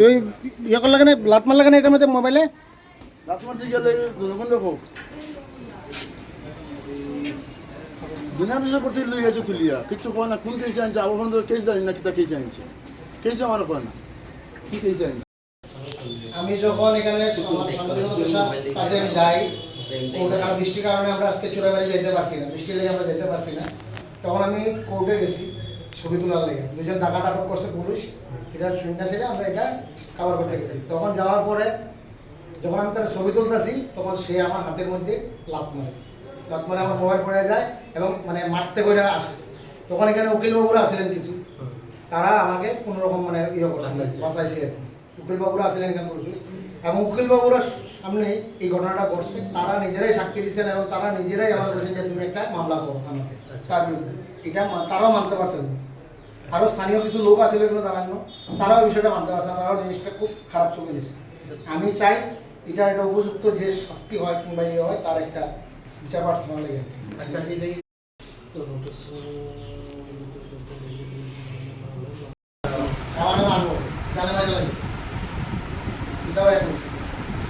তুই ইয়ে করলে কেন? লাত মারলে কেন এটার মধ্যে মোবাইলে লাত মারতে গেলে কোন দেখো দুনিয়া করতে লই আছে তুলিয়া কিছু কয় না, কোন কেসে আনছে আবার কেস জানি না কিতা কেসে আনছে। কেসে আমার কয় না। কি আনছে আমি যখন এখানে কাজে আমি যাই, কোর্টে কারণ বৃষ্টির কারণে আমরা আজকে চোরাবাড়ি যেতে পারছি না, বৃষ্টির লেগে আমরা যেতে পারছি না। তখন আমি কোর্টে গেছি ছবি তোলার লেগে দুজন ডাকাত আটক করছে পুলিশ, এটা শূন্য সেরে আমরা এটা কাভার করতে গেছি। তখন যাওয়ার পরে যখন আমি তার ছবি তুলতেছি, তখন সে আমার হাতের মধ্যে লাভ মারে। লাভ মারে আমার মোবাইল পড়ে যায় এবং মানে মারতে করে আসে। তখন এখানে উকিল বাবুরা আসলেন কিছু। তারা আমাকে কোনো রকম মানে ইয়ে করছে বাঁচাইছে। উকিল বাবুরা আসলেন এখানে প্রচুর। এবং উকিল বাবুরা সামনে এই ঘটনাটা ঘটছে তারা নিজেরাই সাক্ষী দিচ্ছেন এবং তারা নিজেরাই আমার বলছেন যে তুমি একটা মামলা করো আমাকে তার বিরুদ্ধে। এটা তারাও মানতে পারছেন। আরও স্থানীয় কিছু লোক আছে এগুলো দাঁড়ানো তারাও বিষয়টা মানতে পারছে তারাও জিনিসটা খুব খারাপ চোখে নিয়েছে আমি চাই এটা একটা উপযুক্ত যে শাস্তি হয় কিংবা ইয়ে হয় তার একটা বিচার প্রার্থনা লেগে আচ্ছা এই যে আমাকে মানবো জানে মাঝে লাগে এটাও এখন ওই এত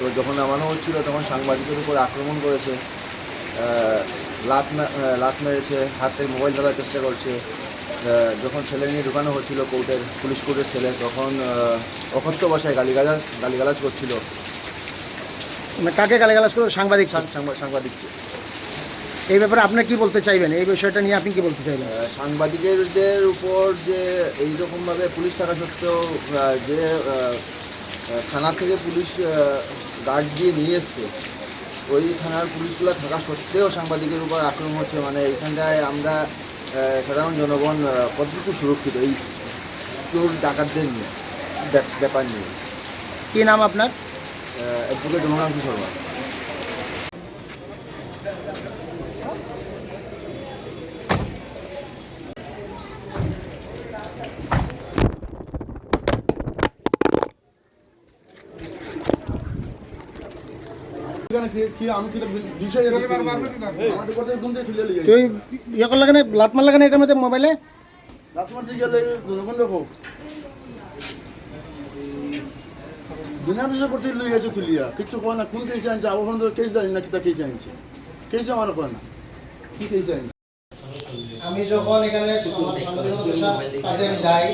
তো যখন নামানো হচ্ছিল তখন সাংবাদিকের উপর আক্রমণ করেছে। লাত লাত মেরেছে হাতে মোবাইল ধরার চেষ্টা করছে। যখন ছেলে নিয়ে ঢুকানো হচ্ছিল কোর্টের পুলিশ কোর্টের ছেলে তখন অকথ্য ভাষায় গালিগালাজ গালিগালাজ করছিল। মানে কাকে গালাগালাজ করে সাংবাদিক সাংবাদিককে। এই ব্যাপারে আপনি কি বলতে চাইবেন? এই বিষয়টা নিয়ে আপনি কি বলতে চাইবেন? সাংবাদিকদের উপর যে এই রকমভাবে পুলিশ থাকা সত্ত্বেও যে থানা থেকে পুলিশ গার্ড দিয়ে নিয়ে এসছে। ওই থানার পুলিশগুলো থাকা সত্ত্বেও সাংবাদিকের উপর আক্রমণ হচ্ছে। মানে এখানটায় আমরা সাধারণ জনগণ কতটুকু সুরক্ষিত? এই চোর ডাকাতদের নিয়ে ব্যাপ- ব্যাপার নিয়ে। কী নাম আপনার? অ্যাডভোকেট অনুরাংশ শর্মা কি আমি কি দুইশো আমাদের কথা ঘুম থেকে তুলে লিয়ে তুই ইয়ে করলে কেন? লাত মারলে কেন এটার মধ্যে মোবাইলে রাত মারতে গেলে যখন দেখো বিনা দুশো করতে লিয়ে গেছে তুলিয়া কিচ্ছু কয় না কোন কেসে আনছে? আবার তো কেস জানি না কিতা কেসে আনছে? কেসে আমার কয় না। কি কেসে আনছে আমি যখন এখানে কাজে আমি যাই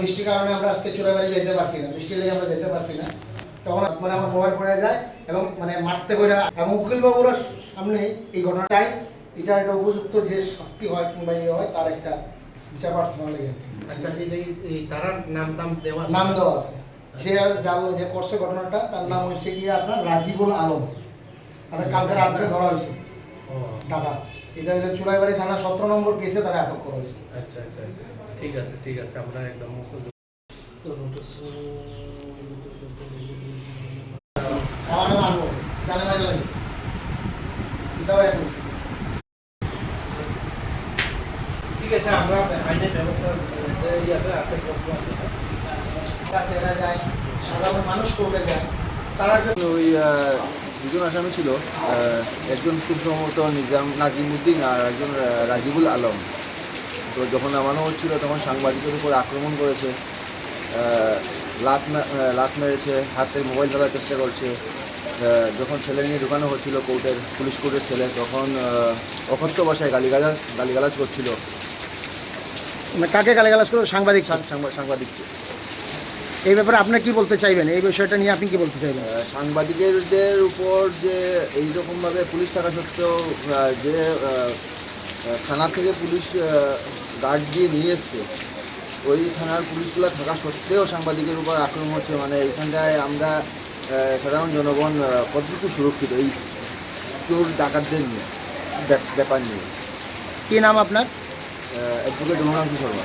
বৃষ্টির কারণে আমরা আজকে চোরাবাড়ি যেতে পারছি না। বৃষ্টির লেগে আমরা যেতে পারছি না। তখন মানে আমার মোবাইল পড়ে যায় এবং মানে মারতে করে এবং উকিল বাবুরা সামনে এই ঘটনাটাই। এটা একটা উপযুক্ত যে শাস্তি হয় কিংবা ইয়ে হয় তার একটা বিচার প্রার্থনা লেগে। আচ্ছা এই যে এই তারার নাম টাম দেওয়া নাম দেওয়া আছে। যে যার যে করছে ঘটনাটা তার নাম হচ্ছে গিয়ে আপনার রাজিবুল আলম। তাদের কালকে রাত্রে ধরা হয়েছে। ও। ঢাকা। এটা হলো চুরাইবাড়ি থানা সতেরো নম্বর কেসে তারা আটক করা হয়েছে। আচ্ছা আচ্ছা আচ্ছা। ঠিক আছে ঠিক আছে আমরা একদম আমাকে মানবো জানে মাঝে লাগে এটাও এখন ঠিক আছে আমরা আইনের ব্যবস্থা ইয়াতে আছে কাছে যায়। সাধারণ মানুষ করবে যায়। তারা ওই দুজন আসামি ছিল একজন সম্ভবত নিজাম নাজিমুদ্দিন আর একজন রাজিবুল আলম। তো যখন নামানো হচ্ছিল তখন সাংবাদিকের উপর আক্রমণ করেছে। আহ, লাত লাত মেরেছে হাতে মোবাইল ধরার চেষ্টা করছে। যখন ছেলে নিয়ে ঢুকানো হচ্ছিল কোর্টের পুলিশ কোর্টের ছেলে তখন অকথ্য ভাষায় গালিগালাজ গালিগালাজ করছিল। মানে কাকে গালাগালাজ করে সাংবাদিক সাং- সাংবা- সাংবাদিককে। এই ব্যাপারে আপনি কি বলতে চাইবেন? এই বিষয়টা নিয়ে আপনি কি বলতে চাইবেন? সাংবাদিকদের উপর যে এই রকমভাবে পুলিশ থাকা সত্ত্বেও যে থানা থেকে পুলিশ গার্ড দিয়ে নিয়ে এসছে ওই থানার পুলিশগুলো থাকা সত্ত্বেও সাংবাদিকের উপর আক্রমণ হচ্ছে। মানে এখানটায় আমরা সাধারণ জনগণ কতটুকু সুরক্ষিত? এই চোর ডাকাতদের নিয়ে ব্যাপার নিয়ে। কী নাম আপনার? অ্যাডভোকেট রঘুনাথ শর্মা।